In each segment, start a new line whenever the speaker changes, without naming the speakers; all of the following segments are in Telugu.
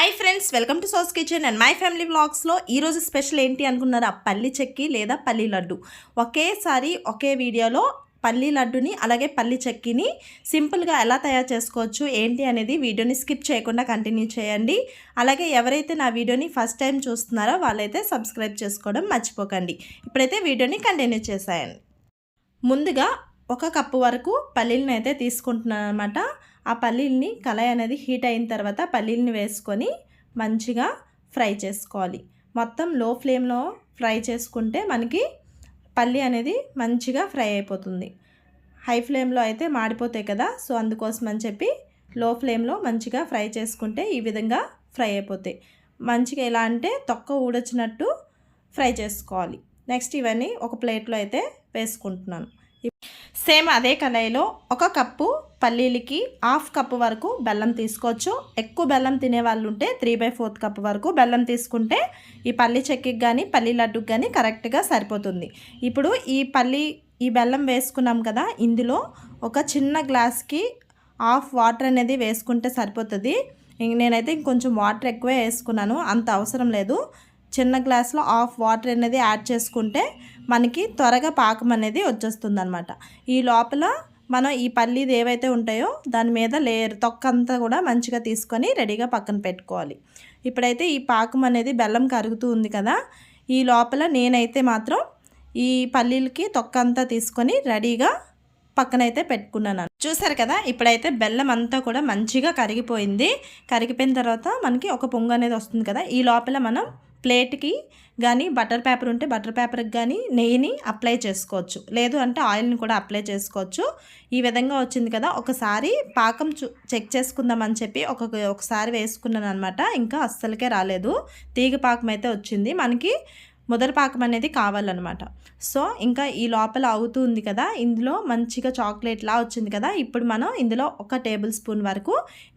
Hi friends welcome to sauce kitchen and my family వ్లాగ్స్లో ఈరోజు స్పెషల్ ఏంటి అనుకున్నారా? పల్లి చెక్కి లేదా పల్లి లడ్డు? ఒకేసారి ఒకే వీడియోలో పల్లి లడ్డుని అలాగే పల్లి చెక్కిని సింపుల్గా ఎలా తయారు చేసుకోవచ్చు ఏంటి అనేది వీడియోని స్కిప్ చేయకుండా కంటిన్యూ చేయండి. అలాగే ఎవరైతే నా వీడియోని ఫస్ట్ టైం చూస్తున్నారో వాళ్ళైతే సబ్స్క్రైబ్ చేసుకోవడం మర్చిపోకండి. ఇప్పుడైతే వీడియోని కంటిన్యూ చేసేయండి. ముందుగా ఒక కప్పు వరకు పల్లీలను అయితే తీసుకుంటున్నాను అనమాట ఆ పల్లీల్ని కళాయి అనేది హీట్ అయిన తర్వాత పల్లీల్ని వేసుకొని మంచిగా ఫ్రై చేసుకోవాలి. మొత్తం లో ఫ్లేమ్లో ఫ్రై చేసుకుంటే మనకి పల్లి అనేది మంచిగా ఫ్రై అయిపోతుంది. హై ఫ్లేమ్లో అయితే మాడిపోతాయి కదా సో అందుకోసం అని చెప్పి లో ఫ్లేమ్లో మంచిగా ఫ్రై చేసుకుంటే ఈ విధంగా ఫ్రై అయిపోతాయి. మంచిగా ఎలా అంటే తొక్క ఊడొచ్చినట్టు ఫ్రై చేసుకోవాలి. నెక్స్ట్ ఇవన్నీ ఒక ప్లేట్లో అయితే వేసుకుంటున్నాను. సేమ్ అదే కళాయిలో ఒక కప్పు పల్లీలకి హాఫ్ కప్ వరకు బెల్లం తీసుకోవచ్చు. ఎక్కువ బెల్లం తినే వాళ్ళు ఉంటే త్రీ బై ఫోర్త్ కప్ వరకు బెల్లం తీసుకుంటే ఈ పల్లి చెక్కి కానీ పల్లి లడ్డుకి కానీ కరెక్ట్గా సరిపోతుంది. ఇప్పుడు ఈ పల్లి ఈ బెల్లం వేసుకున్నాం కదా ఇందులో ఒక చిన్న గ్లాస్కి హాఫ్ వాటర్ అనేది వేసుకుంటే సరిపోతుంది. నేనైతే ఇంకొంచెం వాటర్ ఎక్కువే వేసుకున్నాను అంత అవసరం లేదు. చిన్న గ్లాస్లో హాఫ్ వాటర్ అనేది యాడ్ చేసుకుంటే మనకి త్వరగా పాకం అనేది వచ్చేస్తుంది అనమాట ఈ లోపల మనం ఈ పల్లీది ఏవైతే ఉంటాయో దాని మీద లేయర్ తొక్కంతా కూడా మంచిగా తీసుకొని రెడీగా పక్కన పెట్టుకోవాలి. ఇప్పుడైతే ఈ పాకం అనేది బెల్లం కరుగుతూ ఉంది కదా ఈ లోపల నేనైతే మాత్రం ఈ పల్లీలకి తొక్కంతా తీసుకొని రెడీగా పక్కనైతే పెట్టుకున్నాను. చూసారు కదా ఇప్పుడైతే బెల్లం అంతా కూడా మంచిగా కరిగిపోయింది. కరిగిపోయిన తర్వాత మనకి ఒక పొంగు అనేది వస్తుంది కదా ఈ లోపల మనం ప్లేట్కి కానీ బటర్ పేపర్ ఉంటే బటర్ పేపర్కి కానీ నెయ్యిని అప్లై చేసుకోవచ్చు. లేదు అంటే ఆయిల్ని కూడా అప్లై చేసుకోవచ్చు. ఈ విధంగా వచ్చింది కదా ఒకసారి పాకం చెక్ చేసుకుందామని చెప్పి ఒక ఒకసారి వేసుకున్నాను అనమాట ఇంకా అస్సలకే రాలేదు. తీగ పాకం అయితే వచ్చింది. మనకి మొదటి పాకం అనేది కావాలన్నమాట. సో ఇంకా ఈ లోపల అవుతుంది కదా ఇందులో మంచిగా చాక్లెట్లా వచ్చింది కదా ఇప్పుడు మనం ఇందులో ఒక టేబుల్ స్పూన్ వరకు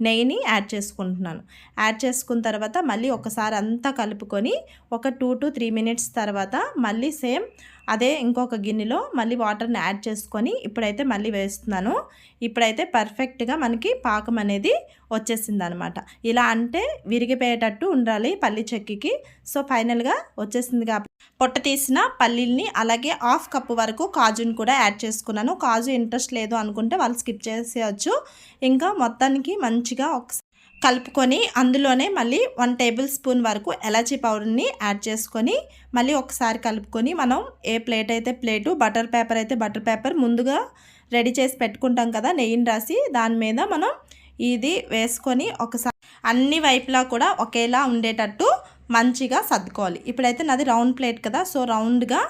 నెయ్యిని యాడ్ చేసుకుంటున్నాను. యాడ్ చేసుకున్న తర్వాత మళ్ళీ ఒకసారి అంతా కలుపుకొని ఒక టూ టు త్రీ మినిట్స్ తర్వాత మళ్ళీ సేమ్ అదే ఇంకొక గిన్నెలో మళ్ళీ వాటర్ని యాడ్ చేసుకొని ఇప్పుడైతే మళ్ళీ వేస్తున్నాను. ఇప్పుడైతే పర్ఫెక్ట్గా మనకి పాకం అనేది వచ్చేసింది అనమాట ఇలా అంటే విరిగిపోయేటట్టు ఉండాలి పల్లి చెక్కికి. సో ఫైనల్గా వచ్చేసింది కాబట్టి పొట్ట తీసిన పల్లీల్ని అలాగే హాఫ్ కప్పు వరకు కాజుని కూడా యాడ్ చేసుకున్నాను. కాజు ఇంట్రెస్ట్ లేదు అనుకుంటే వాళ్ళు స్కిప్ చేసేయచ్చు. ఇంకా మొత్తానికి మంచిగా ఒకసారి కలుపుకొని అందులోనే మళ్ళీ వన్ టేబుల్ స్పూన్ వరకు ఎలాచీ పౌడర్ని యాడ్ చేసుకొని మళ్ళీ ఒకసారి కలుపుకొని మనం ఏ ప్లేట్ అయితే ప్లేటు బటర్ పేపర్ అయితే బటర్ పేపర్ ముందుగా రెడీ చేసి పెట్టుకుంటాం కదా నెయ్యిని రాసి దాని మీద మనం ఇది వేసుకొని ఒకసారి అన్ని వైపులా కూడా ఒకేలా ఉండేటట్టు మంచిగా సర్దుకోవాలి. ఇప్పుడైతే నాది రౌండ్ ప్లేట్ కదా సో రౌండ్గా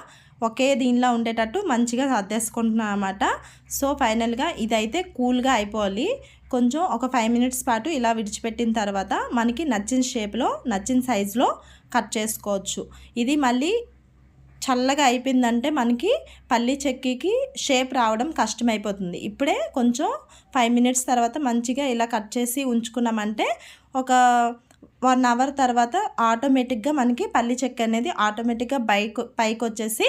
ఒకే దీనిలో ఉండేటట్టు మంచిగా సర్దేసుకుంటున్నాను అనమాట సో ఫైనల్గా ఇదైతే కూల్గా అయిపోవాలి. కొంచెం ఒక ఫైవ్ మినిట్స్ పాటు ఇలా విడిచిపెట్టిన తర్వాత మనకి నచ్చిన షేప్లో నచ్చిన సైజులో కట్ చేసుకోవచ్చు. ఇది మళ్ళీ చల్లగా అయిపోయిందంటే మనకి పల్లి చెక్కికి షేప్ రావడం కష్టమైపోతుంది. ఇప్పుడే కొంచెం ఫైవ్ మినిట్స్ తర్వాత మంచిగా ఇలా కట్ చేసి ఉంచుకున్నామంటే ఒక వన్ అవర్ తర్వాత ఆటోమేటిక్గా మనకి పల్లి చెక్క అనేది ఆటోమేటిక్గా బైక్ పైకి వచ్చేసి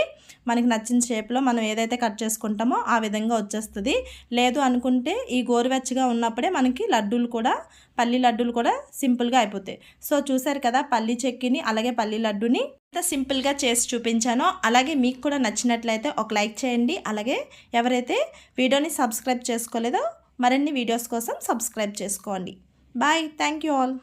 మనకి నచ్చిన షేప్లో మనం ఏదైతే కట్ చేసుకుంటామో ఆ విధంగా వచ్చేస్తుంది. లేదు అనుకుంటే ఈ గోరువెచ్చగా ఉన్నప్పుడే మనకి లడ్డూలు కూడా పల్లి లడ్డూలు కూడా సింపుల్గా అయిపోతాయి. సో చూసారు కదా పల్లి చెక్కిని అలాగే పల్లి లడ్డుని సింపుల్గా చేసి చూపించానో అలాగే మీకు కూడా నచ్చినట్లయితే ఒక లైక్ చేయండి. అలాగే ఎవరైతే వీడియోని సబ్స్క్రైబ్ చేసుకోలేదో మరిన్ని వీడియోస్ కోసం సబ్స్క్రైబ్ చేసుకోండి. బాయ్. Thank you all.